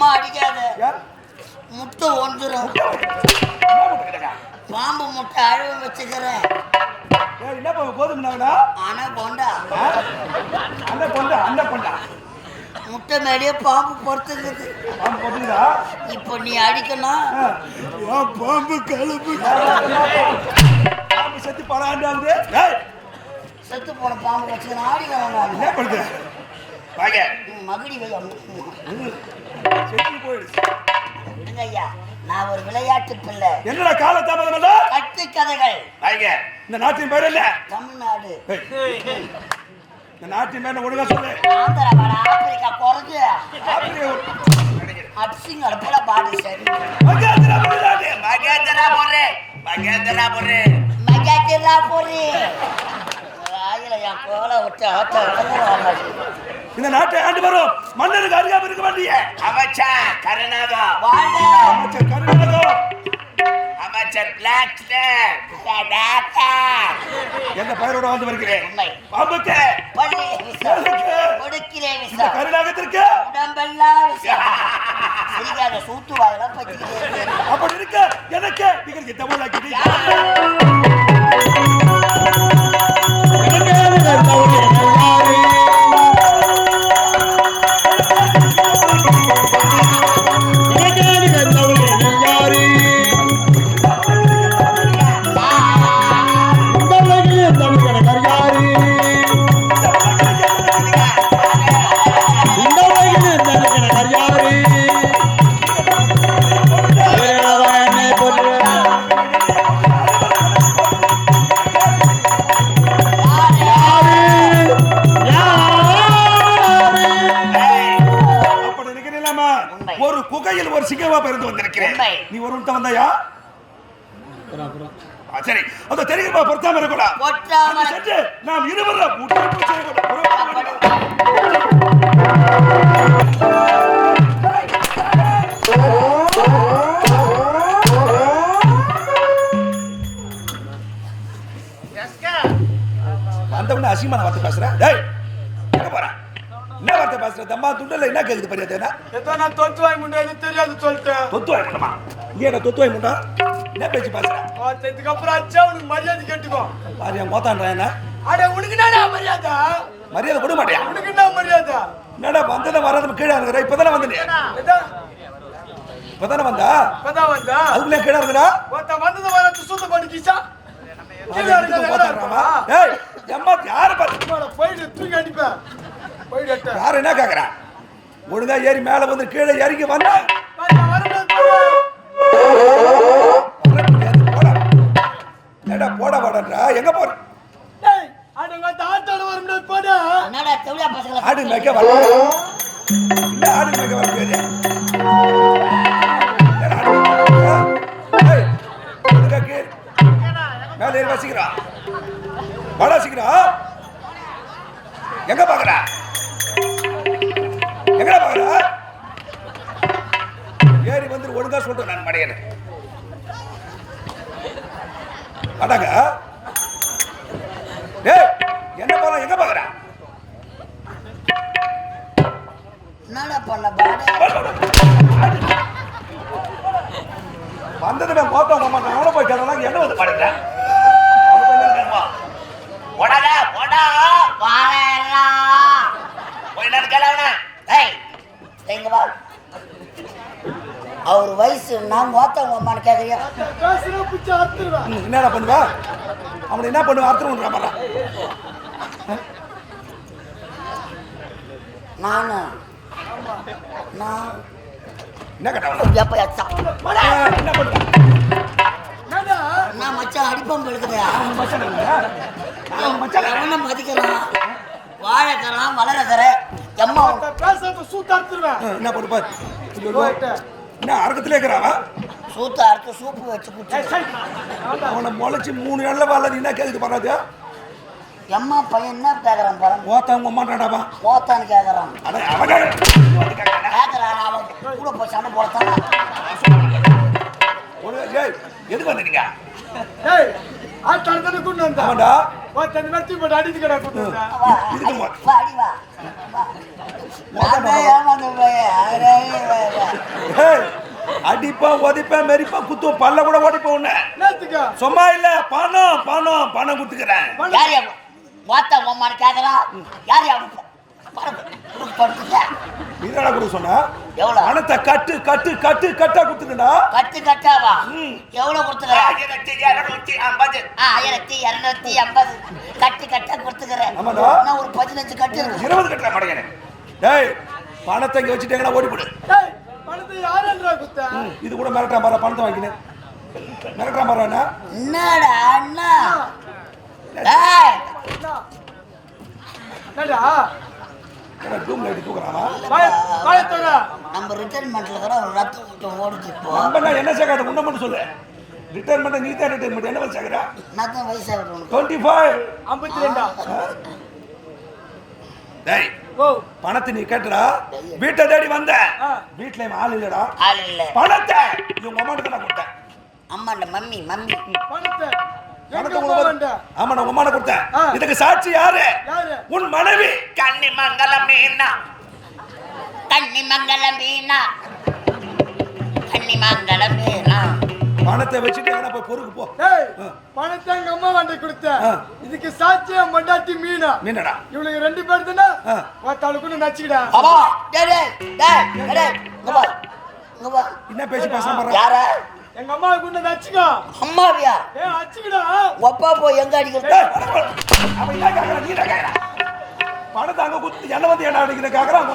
சும்மா அடிக்காத. முட்டை ஒன்றுரும் பாம்பு முட்டை அழுவ வச்சுக்கிறேன். என்ன பண்ண போதும்னாங்கடா ஆனா கொண்டா அந்த கொண்டா அந்த கொண்டா முட்டை மேலேயே பாம்பு பொறுத்துக்குது. பாம்பு போட்டுக்குதா இப்போ நீ அடிக்கணும். பாம்பு கழுப்பு பாம்பு செத்து பலாண்டாந்து ஏய். செத்து போன பாம்பு வச்சுக்கிறேன் ஆடிக்கணும் என்ன பண்ணுது மகுடி வையா செத்து போயிடுச்சு நான் ஒரு விளையாட்டு பிள்ளை. என்னடா கால தாமதம் இல்ல கட்டு கதைகள். வாங்க. இந்த நாட்டின் பேர் தமிழ்நாடு. ஏய், இந்த நாட்டின் பேர் ஒழுங்கா சொல்லு. ஆந்திரா வட ஆப்பிரிக்கா ஆப்பிரிக்கா அப்சிங் அடுப்பல பாடு சரி. மகேந்திரா போறே மகேந்திரா போறே மகாத்திரா போறி இந்த நாட்டை ஆண்டு வரும். மன்னருக்கு அருகாம இருக்க வேண்டிய அமைச்சர் கருணாகம் வாழ்க! அமைச்சர் கருணாகம் அமைச்சர் பிளாக் எந்த பெயரோட வந்து வருகிறேன்? பாம்புக்கு. பள்ளி விஷம் கொடுக்கிறே இந்த விஷம் கருணாகத்திற்கு. உடம்பெல்லாம் விஷம் சிரிக்காத சூத்து வாயெல்லாம் பச்சிக்கிட்டே இருக்கு. அப்படி இருக்க எனக்கு. நீங்கள் தமிழாக்கி அப்படி ஒரு குகையில் ஒரு சிங்கமா பிறந்து வந்திருக்கிறேன். நீ ஒரு உள்ட்ட வந்தாயா? சரி. அந்த தெரியுமா பொருத்தாம இருக்கக்கூடாது சென்று நாம் இருவரும் உடற்பு செய்யக்கூடாது. பெரிய தேனா ஏதோ நான் தொத்து வாங்கி முடியாது தெரியாது சொல்லிட்டேன். தொத்து வாய் முண்டமா நீ என்ன தொத்து வாய் முண்டா? என்ன பேச்சு பேசுற? பார்த்து இதுக்கப்புறம் அச்சா உனக்கு மரியாதை கேட்டுக்கோ. பாரியா மோத்தான்றா என்ன? அட உனக்கு என்னடா மரியாதை? மரியாதை கொடுக்க மாட்டியா? உனக்கு என்ன மரியாதை? என்னடா வந்தத வராத கீழே இருக்கிற இப்பதானே வந்தனே ஏதோ? இப்பதானே வந்தா? இப்பதான் வந்தா? அதுக்குள்ளே கீழே இருக்குடா ஒருத்த வந்தது வரத்து சுத்தம் பண்ணிக்கிச்சா? ஏய் எம்மா யார பாத்து இவனை போயிட்டு தூக்கி அடிப்பேன். போயிட்டு. யார் என்ன கேக்குறா? ஒழுங்கா ஏறி மேல வந்து கீழே இறங்கி வந்தா. போடா போடா வாடன்றா எங்க போற? ஆடு மேய்க்க வர ஆடு மேய்க்க வர பேரு. மேல வசிக்கிறா வாடா சீக்கிரம். எங்க பாக்குற? எங்கடா பாக்குற ஏறி வந்து ஒழுங்கா சொல்றேன் நான் மடையனு அடாங்க டேய் என்ன போற எங்க பாக்குற என்னடா பண்ண பாடு? மாமா நான் எவ்வளவு போய் கேட்டா என்ன வந்து பாடுறேன் போடாடா போடா. போய் நான் எங்க வா. அவர் வயசு நான் மோத்தவங்க அம்மான்னு கேட்குறியா என்னடா பண்ணுவா? அவனை என்ன பண்ணுவா? அர்த்தம் பண்றா பாரு. நானு நான் என்ன கேட்டவன எப்ப எச்சா என்ன பண்ணுற நான் மச்சான் அடிப்பம் இருக்குதா மச்சான் மச்சான் மதிக்கிறான். வாழைக்கறான் எம்மா. பேசுறது சூத்தா எடுத்துருவேன். என்ன பண்ணு பாரு. ஐயோ, போயிட்டு. என்ன அறக்கத்திலே இருக்கிறான் சூத்த அறுத்து சூப்பு வச்சு குடிச்சு. அவனை முளைச்சி மூணு நாள்ல வரல நீ என்ன கேக்குது பாராது எம்மா பையன் என்ன கேக்குறான் பாருங்க ஓத்த உங்க அம்மாட்டாடாப்பா ஓத்தான்னு கேக்குறான். அட அவன். கேக்குறான் அவன் கூட போய் சண்டை போடத்தானே. எதுக்கு வந்தீங்க ஏய், ஆட்டாள் தானே கூட்டு வந்தா. இந்த மாதிரி தூக்கி போட்டு அடிச்சுக்கடா கூட்டு வந்தா. வா, இதுக்கு அடி, வா. வா, அடி வா. வா. நான் தான் ஏமாந்த பையன். அரே, வா, வா. ஏய் அடிப்பான் உதைப்பான் மெரிப்பான் குத்துவோம் பல்ல கூட ஓடிப்போம் உன்னை? சும்மா இல்ல பணம் பணம் பணம் கொடுத்துக்கிறேன் யார் யா ஓத்தா உம்மான்னு கேக்குறான் யார் யா என்னடா கொடுக்க சொன்ன எவ்வளவு? பணத்தை கட்டு கட்டு கட்டு கட்டா கொடுத்துக்கடா கட்டு கட்டாவா? ம். எவ்வளவு கொடுத்துக்கிறேன் ஆயிரத்தி இருநூத்தி ஐம்பது. ஆயிரத்தி இருநூத்தி ஐம்பது. கட்டு கட்டா கொடுத்துக்கிறேன் ஆமாடா. நான் ஒரு பதினஞ்சு கட்டு இருக்கு. இருபது கட்டுற மாட்டேங்க டேய் பணத்தை இங்க வச்சுட்டேங்கன்னா ஓடி போடு. பணத்தை யாருன்றா குத்தா? இது கூட மிரட்டா பாரு பணத்தை வாங்கினேன் மிரட்டா பாரு அண்ணா. என்னடா அண்ணா? டேய், என்ன? தூக்குறானா? தொற. நம்ம ரிட்டைர்மெண்ட்ல கூட ஒரு ரத்த ஓட்டம் ஓடுது இப்போ. நம்ம என்ன என்ன சேர்க்காத? உன்ன மட்டும் சொல்லு. ரிட்டைர்மெண்ட் நீ தான் ரிட்டைர்மெண்ட் என்ன சேர்க்குற? நான் தான் டுவெண்ட்டி ஃபைவ் ஐம்பத்தி ரெண்டா? டேய் ஓ, பணத்தை நீ கேட்டுடா. வீட்டை தேடி வந்த. வீட்டுல ஆள் இல்லடா. ஆள் இல்ல. பணத்தை இவங்க நான் கொடுத்தேன். அம்மாண்ட மம்மி மம்மி. பணத்தை. ஆமா நான் அம்மாட்ட கொடுத்தேன். இதுக்கு சாட்சி யாரு? யாரு? உன் மனைவி. கன்னி மங்கலம் மீனா. கன்னி மங்கலம் வீணா பணத்தை வச்சுட்டு போய் பொறுக்கு போ. பணத்தை எங்க அம்மா வாண்டி கொடுத்த. இதுக்கு சாட்சியா மண்டாட்டி மீனா. மீனடா. இவளுக்கு ரெண்டு பேர் தானே. ஒருத்தாளுக்கு நச்சுக்கிடா அப்பா டேய் டேய் டேய் இங்க வா இங்க வா. என்ன பேசி பேச போற யார? எங்க அம்மா கொண்டு நச்சுக்கோ அம்மாவியா? ஏ அச்சுக்கிடா ஒப்பா போய் எங்க கேக்குறான் பணத்தை அங்க குத்து என்ன வந்து என்ன அடிக்கிற? கேக்குறான்